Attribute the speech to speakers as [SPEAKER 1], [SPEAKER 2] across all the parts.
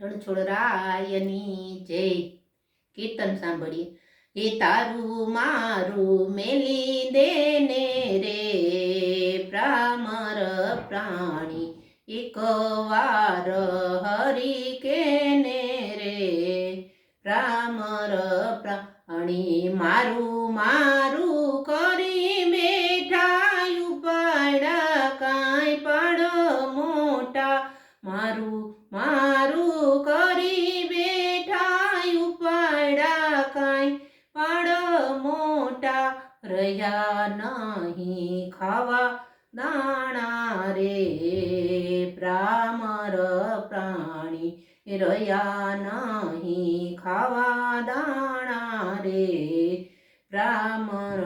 [SPEAKER 1] રણછોડરાયની જય. કીર્તન સાંભળીએ. એ તારું મારું મેલી દેને રે પ્રામર પ્રાણી. એક વાર હરી કેને રે પ્રામર પ્રાણી. મારું મારું કરી બેઠા ઉપાડા કાંઈ પાડો મોટા. મારું મારું રહ્યા નહીં. ખાવા દાણા રે પ્રામર પ્રાણી રહ્યા નહીં. ખાવા દાણા રે પ્રામર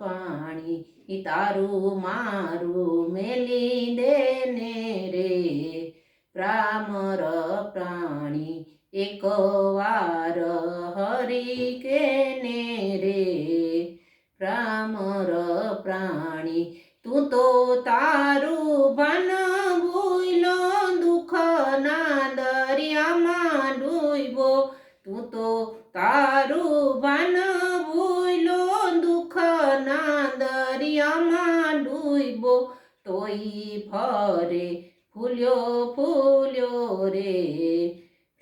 [SPEAKER 1] પાણી તારું મારું મેલી દેને રે. પ્રામર પ્રાણી, એક વાર હરી કેને ભ્રામર પ્રાણી, તું તો તારું ભાન ભૂલો, દુઃખ ના દરિયામાં ડૂબો. તું તો તારું ભાન ભૂલો, દુઃખ ના દરિયામાં ડૂબો. તોય ફરે ફૂલ્યો ફૂલ્યો રે.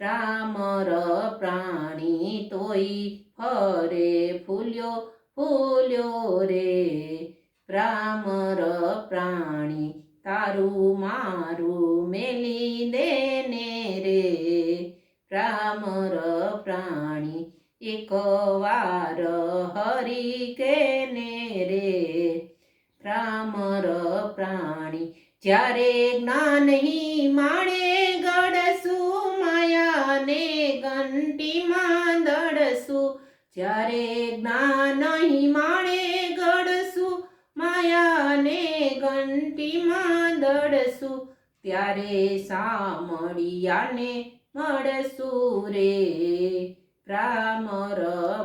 [SPEAKER 1] રામર પ્રાણી, તોય ફરે ફૂલ્યો ફૂલ્યો રે રામર પ્રાણી, તારું મારું મેલી દેને રે. રામર પ્રાણી, એક વાર હરી કેને રે. રામર પ્રાણી, જ્યારે જ્ઞાન માણે ગળસું માયાને ઘંટીમાં દળસું જ્યારે જ્ઞાન માણે ગડશું માયાને ઘંટીમાં દડશું, ત્યારે સામળિયાને મળશું રે. પ્રામર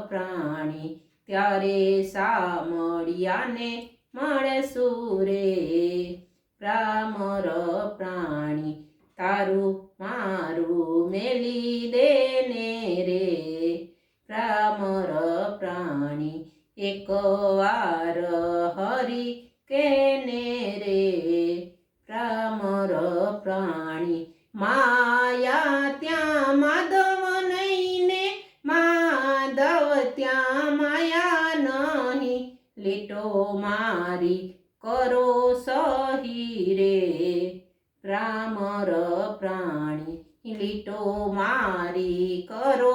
[SPEAKER 1] પ્રાણી, ત્યારે સામળિયાને મળશું રે. પ્રામર પ્રાણી, તારું મારું મેલી દેને રે. ભ્રામર પ્રાણી એક વાર હરી કેને રે? ભ્રામર પ્રાણી માયા ત્યાં માધવ નહીને, માધવ ત્યાં માયા નહીં. લીટો મારી કરો સહી રે. ભ્રામર પ્રાણી લીટો મારી કરો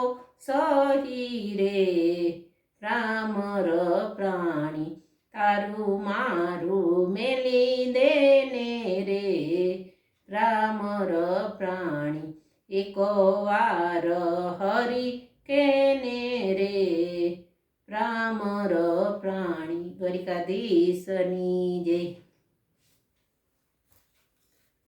[SPEAKER 1] સહી રે પ્રાણી, તારું મારું મેલી દેને રે. ભ્રામર પ્રાણી, એક વાર હરી કેને રે. ભ્રામર પ્રાણી, દ્વારિકાધીશની જય.